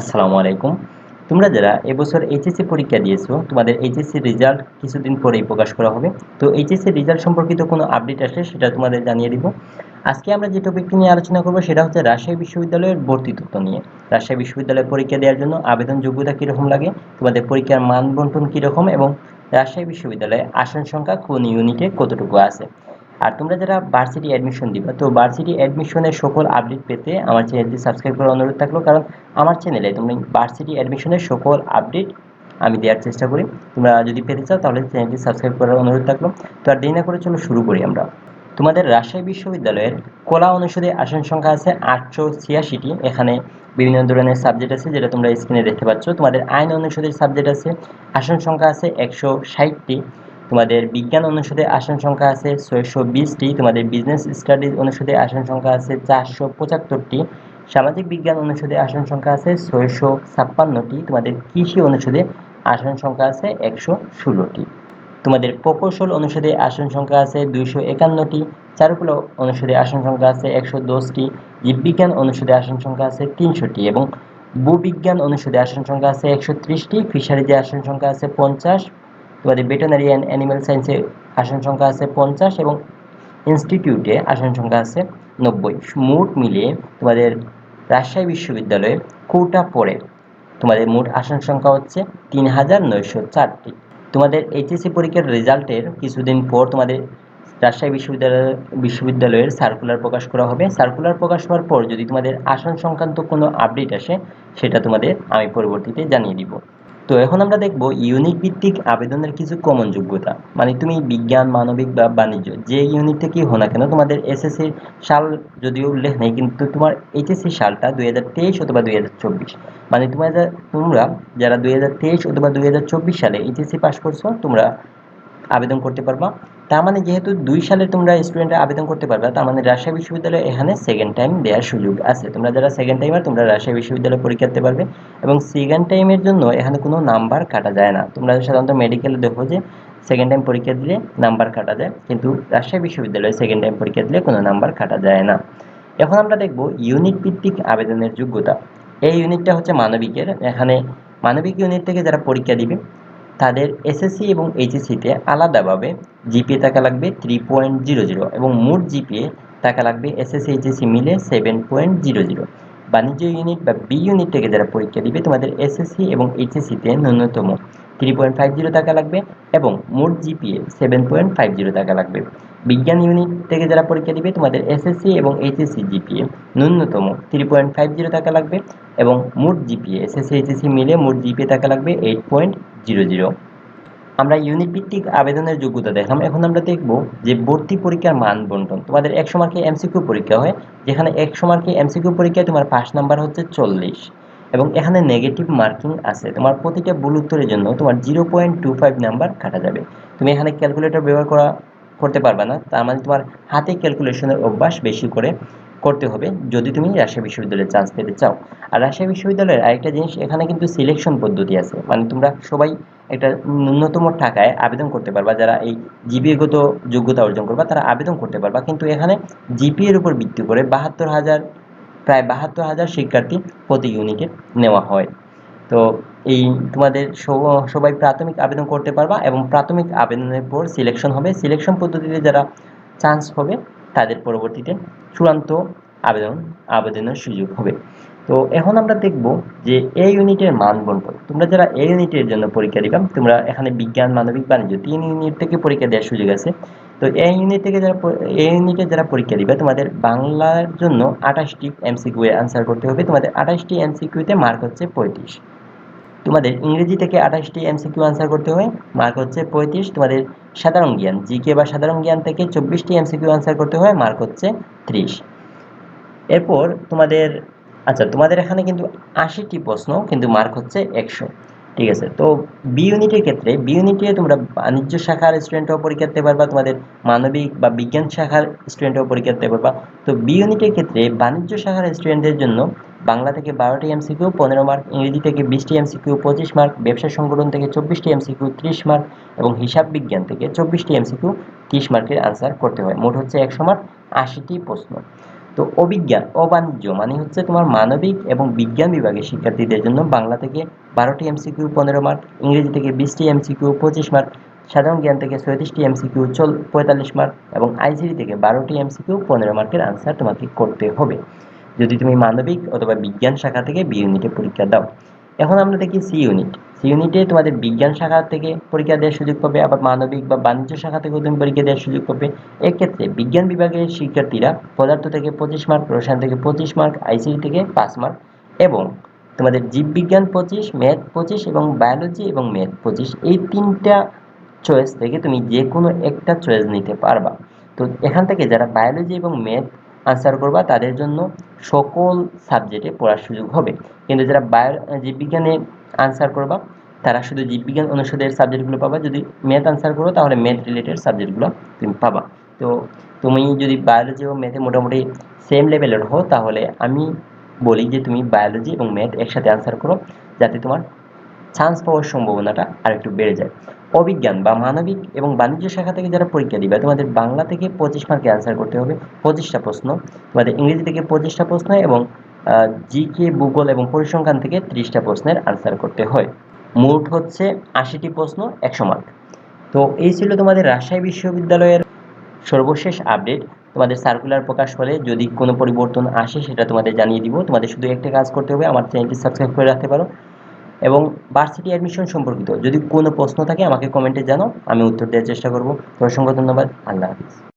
আসসালামু আলাইকুম। তোমরা যারা এবছর এইচএসসি পরীক্ষা দিয়েছ, তোমাদের এইচএসসি রেজাল্ট কিছুদিন পরেই প্রকাশ করা হবে। তো এইচএসসি রেজাল্ট সম্পর্কিত কোনো আপডেট আসলে সেটা তোমাদের জানিয়ে দিব। আজকে আমরা যে টপিকটি নিয়ে আলোচনা করব, সেটা হচ্ছে রাজশাহী বিশ্ববিদ্যালয়ের ভর্তি তথ্য নিয়ে। রাজশাহী বিশ্ববিদ্যালয়ে পরীক্ষা দেওয়ার জন্য আবেদন যোগ্যতা কীরকম লাগে, তোমাদের পরীক্ষার মান বন্টন কীরকম এবং রাজশাহী বিশ্ববিদ্যালয়ে আসন সংখ্যা কোন ইউনিটে কতটুকু আছে? আর তোমরা যারা ভার্সিটি অ্যাডমিশন দিবা, তো ভার্সিটি অ্যাডমিশনের সকল আপডেট পেতে আমার চ্যানেলটি সাবস্ক্রাইব করার অনুরোধ থাকল। কারণ আমার চ্যানেলে তোমরা ভার্সিটি অ্যাডমিশনের সকল আপডেট আমি দেওয়ার চেষ্টা করি। তোমরা যদি পেতে চাও, তাহলে চ্যানেলটি সাবস্ক্রাইব করার অনুরোধ থাকল। তো আর দেরি না করে চলো শুরু করি আমরা। তোমাদের রাজশাহী বিশ্ববিদ্যালয়ের কলা অনুষদে আসন সংখ্যা আছে আটশো ছিয়াশিটি। এখানে বিভিন্ন ধরনের সাবজেক্ট আছে যেটা তোমরা স্ক্রিনে দেখতে পাচ্ছ। তোমাদের আইন অনুষদের সাবজেক্ট আছে, আসন সংখ্যা আছে একশো ষাটটি। তোমাদের বিজ্ঞান অনুষদে আসন সংখ্যা আছে ছয়শো বিশটি, তোমাদের বিজনেস স্টাডিজ অনুষদে আসন সংখ্যা আছে চারশো পঁচাত্তরটি, সামাজিক বিজ্ঞান অনুষদে আসন সংখ্যা আছে ছয়শো ছাপ্পান্নটি, তোমাদের কৃষি অনুষদে আসন সংখ্যা আছে একশো ষোলোটি। তোমাদের প্রকৌশল অনুষদে আসন সংখ্যা আছে দুইশো একান্নটি, চারুকলা অনুষদে আসন সংখ্যা আছে একশো দশটি, জীববিজ্ঞান অনুষদে আসন সংখ্যা আছে তিনশোটি এবং ভূবিজ্ঞান অনুষদে আসন সংখ্যা আছে একশো ত্রিশটি, ফিশারিজে আসন সংখ্যা আছে পঞ্চাশ তোমাদের ভেটেনারি অ্যান্ড অ্যানিম্যাল সায়েন্সে আসন সংখ্যা আছে পঞ্চাশ এবং ইনস্টিটিউটে আসন সংখ্যা আছে নব্বই। মোট মিলিয়ে তোমাদের রাজশাহী বিশ্ববিদ্যালয়ে কোটা পড়ে তোমাদের মোট আসন সংখ্যা হচ্ছে তিন হাজার নয়শো চারটি। তোমাদের এইচএসসি পরীক্ষার রেজাল্টের কিছুদিন পর তোমাদের রাজশাহী বিশ্ববিদ্যালয়, বিশ্ববিদ্যালয়ের সার্কুলার প্রকাশ করা হবে। সার্কুলার প্রকাশ হওয়ার পর যদি তোমাদের আসন সংক্রান্ত কোনো আপডেট আসে, সেটা তোমাদের আমি পরবর্তীতে জানিয়ে দিব। তো এখন আমরা দেখব ইউনিট ভিত্তিক আবেদনের কিছু কমন যোগ্যতা। মানে তুমি বিজ্ঞান, মানবিক বা বাণিজ্য, যে ইউনিট থেকেই হো না কেন তোমাদের এসএসসির সাল যদিও উল্লেখ নেই, কিন্তু তোমার এইচএসসি সালটা দুই হাজার তেইশ অথবা দুই হাজার চব্বিশ। মানে তোমার তোমরা যারা দুই হাজার তেইশ অথবা দুই হাজার চব্বিশ সালে এইচএসসি পাস করছ, তোমরা আবেদন করতে পারবা। তার মানে যেহেতু দুই সালে তোমরা স্টুডেন্টরা আবেদন করতে পারবে, তার মানে রাজশাহী বিশ্ববিদ্যালয়ে এখানে সেকেন্ড টাইম দেওয়ার সুযোগ আছে। তোমরা যারা সেকেন্ড টাইমার তোমরা রাজশাহী বিশ্ববিদ্যালয়ে পরীক্ষা দিতে পারবে এবং সেকেন্ড টাইমের জন্য এখানে কোনো নাম্বার কাটা যায় না। তোমরা সাধারণত মেডিকেলে দেখো যে সেকেন্ড টাইম পরীক্ষা দিলে নাম্বার কাটা যায়, কিন্তু রাজশাহী বিশ্ববিদ্যালয়ে সেকেন্ড টাইম পরীক্ষা দিলে কোনো নাম্বার কাটা যায় না। এখন আমরা দেখব ইউনিট ভিত্তিক আবেদনের যোগ্যতা। এই ইউনিটটা হচ্ছে মানবিকের। এখানে মানবিক ইউনিট থেকে যারা পরীক্ষা দিবে তাদের এসএসসি এবং এইচএসসিতে আলাদাভাবে জিপিএ থাকা লাগবে থ্রি পয়েন্ট জিরো জিরো এবং মোট জিপিএ থাকা লাগবে এসএসসি এইচএসসি মিলে সেভেন পয়েন্ট জিরো জিরো বাণিজ্য ইউনিট বা বি ইউনিট থেকে যারা পরীক্ষা দিবে, তোমাদের এসএসসি এবং এইচএসসিতে ন্যূনতম থ্রি পয়েন্ট ফাইভ জিরো টাকা লাগবে এবং মোট GPA seven point five zero টাকা লাগবে। বিজ্ঞান ইউনিট থেকে যারা পরীক্ষা দিবে, তোমাদের এসএসসি এবং এইচএসসি জিপিএ ন্যূনতম থ্রি পয়েন্ট ফাইভ জিরো টাকা লাগবে এবং মোট জিপিএ এসএসসি এইচএসসি মিলে মোট জিপিএ টাকা লাগবে এইট পয়েন্ট জিরো জিরো। আমরা ইউনিট ভিত্তিক আবেদনের যোগ্যতা দেখলাম এখন আমরা দেখব যে ভর্তি পরীক্ষার মান বন্টন। তোমাদের একশো মার্কে এমসিকিউ পরীক্ষা হয়, যেখানে একশো মার্কে এমসিকিউ পরীক্ষায় তোমার পাস নাম্বার হচ্ছে চল্লিশ এবং এখানে নেগেটিভ মার্কিং আছে। তোমার প্রতিটা ভুল উত্তরের জন্য তোমার zero point two five number কাটা যাবে। তুমি এখানে ক্যালকুলেটর ব্যবহার করা করতে পারবে না। তার মানে তোমার হাতে ক্যালকুলেশনের অভ্যাস বেশি করে করতে হবে। যদি তুমি রাজশাহী বিশ্ববিদ্যালয়ে চান্স পেতে চাও। আর রাজশাহী বিশ্ববিদ্যালয়ের আরেকটা জিনিস, এখানে কিন্তু সিলেকশন পদ্ধতি আছে। মানে তোমরা সবাই একটা ন্যূনতম টাকায় আবেদন করতে পারবা। যারা এই জিপিএগত যোগ্যতা অর্জন করবা, তারা আবেদন করতে পারবা। কিন্তু এখানে জিপিএর উপর ভিত্তি করে বাহাত্তর হাজার, প্রায় বাহাত্তর হাজার শিক্ষার্থী প্রতি ইউনিটে নেওয়া হয়। তো এই তোমাদের সবাই প্রাথমিক আবেদন করতে পারবা এবং প্রাথমিক আবেদনের পর সিলেকশন হবে। সিলেকশন পদ্ধতিতে যারা চান্স হবে তাদের পরবর্তীতে চূড়ান্ত আবেদন, আবেদনের সুযোগ হবে। তো এখন আমরা দেখব যে এই ইউনিটের মান বন্টন তোমরা যারা এই ইউনিটের জন্য পরীক্ষা দিবা, তোমরা এখানে বিজ্ঞান, মানবিক, বাণিজ্য তিন ইউনিট থেকে পরীক্ষা দেওয়ার সুযোগ আছে। তো এই ইউনিট থেকে যারা এই ইউনিটে যারা পরীক্ষা দিবে, তোমাদের বাংলার জন্য আঠাশটি এমসিকিউ এ আনসার করতে হবে। তোমাদের আঠাশটি এমসিকিউতে মার্ক হচ্ছে পঁয়ত্রিশ। তোমাদের ইংরেজি থেকে আঠাশটি এমসিকিউ আনসার করতে হয় মার্ক হচ্ছে পঁয়ত্রিশ, তোমাদের সাধারণ জ্ঞান, জিকে বা সাধারণ জ্ঞান থেকে চব্বিশটি এমসিকিউ আনসার করতে হয় মার্ক হচ্ছে ত্রিশ। এরপর তোমাদের আচ্ছা তোমাদের এখানে কিন্তু আশিটি প্রশ্ন, কিন্তু মার্ক হচ্ছে একশো। ঠিক আছে, তো বি ইউনিটের ক্ষেত্রে বি ইউনিটে তোমরা বাণিজ্য শাখার স্টুডেন্টও পরীক্ষা দিতে পারবা, তোমাদের মানবিক বা বিজ্ঞান শাখার স্টুডেন্টও পরীক্ষা দিতে পারবা। তো বি ইউনিটের ক্ষেত্রে বাণিজ্য শাখার স্টুডেন্টদের জন্য বাংলা থেকে বারোটি এমসিকিউ পনেরো মার্ক ইংরেজি থেকে বিশটি এমসিকিউ পঁচিশ মার্ক ব্যবসা সংগঠন থেকে চব্বিশটি এমসিকিউ ত্রিশ মার্ক এবং হিসাব বিজ্ঞান থেকে চব্বিশটি এমসিকিউ ত্রিশ মার্কের আনসার করতে হয়। মোট হচ্ছে একশো মার্ক আশিটি প্রশ্ন। তো অবিজ্ঞান, অবাণিজ্য মানে হচ্ছে তোমার মানবিক এবং বিজ্ঞান বিভাগের শিক্ষার্থীদের জন্য বাংলা থেকে বারোটি এমসিকিউ পনেরো মার্ক ইংরেজি থেকে বিশটি এমসিকিউ পঁচিশ মার্ক সাধারণ জ্ঞান থেকে ছয়ত্রিশটি এমসিকিউ চল, পঁয়তাল্লিশ মার্ক এবং আইসিডি থেকে বারোটি এমসিকিউ পনেরো মার্কের আনসার তোমাকে করতে হবে। যদি তুমি মানবিক অথবা বিজ্ঞান শাখা থেকে বি ইউনিটে পরীক্ষা দাও। এখন আমরা দেখি সি ইউনিট সি ইউনিটে তোমাদের বিজ্ঞান শাখা থেকে পরীক্ষা দেওয়ার সুযোগ পাবে, আবার মানবিক বা বাণিজ্য শাখা থেকেও তুমি পরীক্ষা দেওয়ার সুযোগ পাবে। এক্ষেত্রে বিজ্ঞান বিভাগের শিক্ষার্থীরা পদার্থ থেকে পঁচিশ মার্ক রসায়ন থেকে পঁচিশ মার্ক আইসিডি থেকে পাঁচ মার্ক এবং তোমাদের জীববিজ্ঞান পঁচিশ ম্যাথ পঁচিশ এবং বায়োলজি এবং ম্যাথ পঁচিশ, এই তিনটা চয়েস থেকে তুমি যে কোনো একটা চয়েস নিতে পারবা। তো এখান থেকে যারা বায়োলজি এবং ম্যাথ আনসার করবা, তাদের জন্য সকল সাবজেক্টে পড়ার সুযোগ হবে। কিন্তু যারা বায়ো জীববিজ্ঞানে আনসার করবা, তারা শুধু জীববিজ্ঞান অনুষদের সাবজেক্টগুলো পাবা। যদি ম্যাথ আনসার করো, তাহলে ম্যাথ রিলেটেড সাবজেক্টগুলো তুমি পাবা। তো তুমি যদি বায়োলজি এবং ম্যাথে মোটামুটি সেম লেভেলের হও, তাহলে আমি বলি যে তুমি বায়োলজি এবং ম্যাথ একসাথে আনসার করো, যাতে তোমার চান্স পাওয়ার সম্ভাবনাটা আরেকটু বেড়ে যায়। অবিজ্ঞান বা মানবিক এবং বাণিজ্য শাখা থেকে যারা পরীক্ষা দিবে, তোমাদের বাংলা থেকে পঁচিশ মার্কে আনসার করতে হবে। পঁচিশটা প্রশ্ন। তোমাদের ইংরেজি থেকে পঁচিশটা প্রশ্ন এবং জিকে ভূগোল এবং পরিসংখ্যান থেকে ত্রিশটা প্রশ্নের আনসার করতে হয়। মোট হচ্ছে আশিটি প্রশ্ন, একশো মার্ক। তো এই ছিল তোমাদের রাজশাহী বিশ্ববিদ্যালয়ের সর্বশেষ আপডেট। তোমাদের সার্কুলার প্রকাশ হলে যদি কোনো পরিবর্তন আসে, সেটা তোমাদের জানিয়ে দিব। তোমাদের শুধু একটা কাজ করতে হবে, আমার চ্যানেলটি সাবস্ক্রাইব করে রাখতে পারো। এবং ভার্সিটি অ্যাডমিশন সম্পর্কিত যদি কোনো প্রশ্ন থাকে আমাকে কমেন্টে জানাও, আমি উত্তর দেওয়ার চেষ্টা করব। অসংখ্য ধন্যবাদ। আল্লাহ হাফিজ।